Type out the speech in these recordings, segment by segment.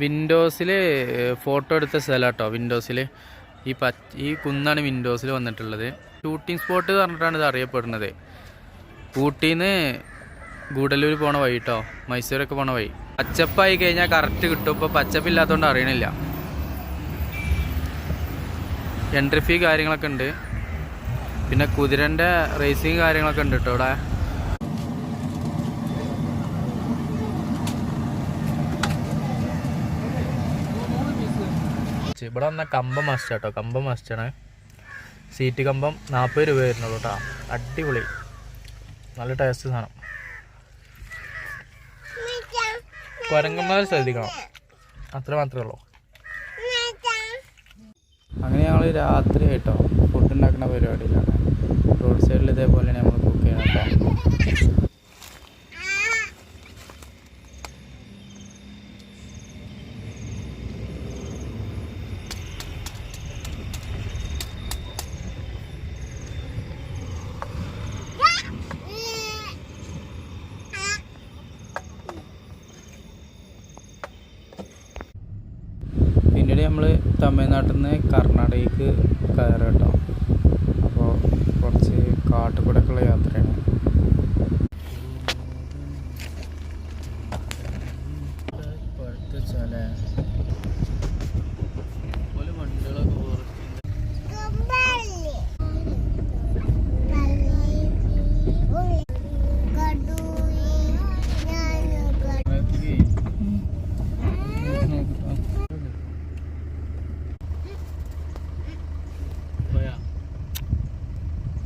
വിൻഡോസിൽ photo എടുത്ത സ്ഥലം കേട്ടോ വിൻഡോസിൽ ഈ പച്ച ഈ കുന്നാണ് വിൻഡോസിൽ വന്നിട്ടുള്ളത്. ഷൂട്ടിംഗ് സ്പോട്ട് പറഞ്ഞിട്ടാണ് ഇത് അറിയപ്പെടുന്നത്. ഊട്ടിന്ന് ഗൂഡല്ലൂർ പോണ വഴി കേട്ടോ മൈസൂരൊക്കെ പോണ വഴി. പച്ചപ്പായി കഴിഞ്ഞാൽ കറക്റ്റ് കിട്ടും. ഇപ്പോൾ പച്ചപ്പില്ലാത്തതുകൊണ്ട് അറിയണില്ല. എൻട്രി ഫീ കാര്യങ്ങളൊക്കെ ഉണ്ട്. പിന്നെ കുതിരന്റെ റേസിങ് കാര്യങ്ങളൊക്കെ ഉണ്ട് കേട്ടോ ഇവിടെ. ഇവിടെ വന്ന കമ്പം മസ്റ്റ് കേട്ടോ കമ്പം മസ്റ്റാണ് സീറ്റ് കമ്പം നാൽപ്പത് രൂപ വരുന്നുള്ളൂ കേട്ടോ അടിപൊളി. നല്ല ടേസ്റ്റ് സാധനം. കുരങ്ങന്മാർ ശ്രദ്ധിക്കണം. അത്ര മാത്രമേ ഉള്ളൂ. അങ്ങനെ ഞങ്ങൾ രാത്രി ആയിട്ടോ ഫുഡ് ഉണ്ടാക്കുന്ന പരിപാടിയിലാണ്. റോഡ് സൈഡിൽ ഇതേപോലെ നമ്മൾ നമ്മൾ തമിഴ്നാട്ടിൽ നിന്ന് കർണാടകയ്ക്ക് കയറുക കേട്ടോ അപ്പോൾ കുറച്ച് കാട്ടുകൂടെയൊക്കെയുള്ള യാത്രയാണ്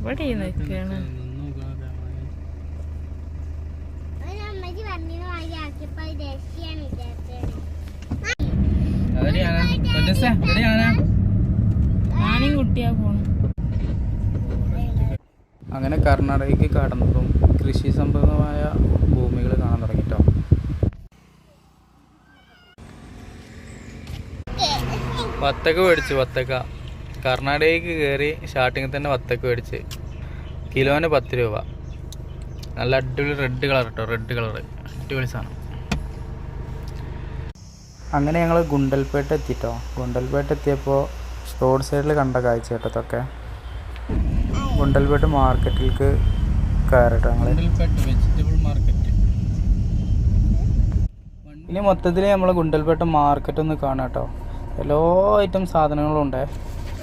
ഇവിടെ നിൽക്കാണ് ഞാനും കുട്ടിയാ പോണു. അങ്ങനെ കർണാടകയ്ക്ക് കടന്നതും കൃഷി സംബന്ധമായ ഭൂമികൾ കാണാൻ തുടങ്ങിട്ടോ. വത്തക്ക മേടിച്ചു വത്തക്ക. കർണാടകയ്ക്ക് കയറി സ്റ്റാർട്ടിങ്ങിൽ തന്നെ വത്തക്ക മേടിച്ച്. കിലോന് പത്ത് രൂപ. നല്ല അടിപൊളി റെഡ് കളർ കേട്ടോ റെഡ് കളർ അടിപൊളി സാധനം. അങ്ങനെ ഞങ്ങൾ ഗുണ്ടൽപേട്ട എത്തിട്ടോ. ഗുണ്ടൽപേട്ട എത്തിയപ്പോൾ റോഡ് സൈഡിൽ കണ്ട കാഴ്ച കേട്ടോ ഇതൊക്കെ. ഗുണ്ടൽപേട്ട് മാർക്കറ്റിലേക്ക് കയറട്ടോ ഞങ്ങൾ വെജിറ്റബിൾ മാർക്കറ്റ് ഇനി മൊത്തത്തിൽ നമ്മൾ ഗുണ്ടൽപേട്ട മാർക്കറ്റ് ഒന്ന് കാണാം കേട്ടോ. എല്ലാ ഐറ്റം സാധനങ്ങളും ഉണ്ട്.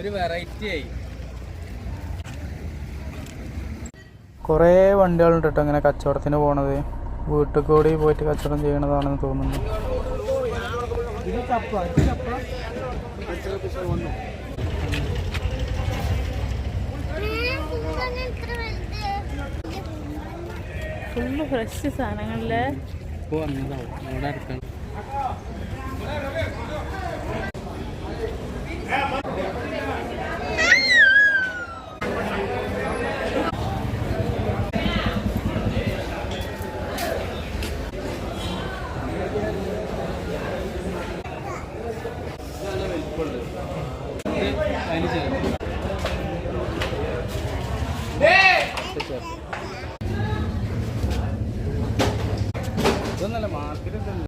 ഒരു വെറൈറ്റി ആയി. കുറേ വണ്ടികളുണ്ട് കേട്ടോ ഇങ്ങനെ കച്ചവടത്തിന് പോണത്. വീട്ടിൽ കൂടി പോയിട്ട് കച്ചവടം ചെയ്യണതാണെന്ന് തോന്നുന്നു. ഫുള്ള് ഫ്രഷ് സാധനങ്ങളിൽ അതിന് ചേർത്ത്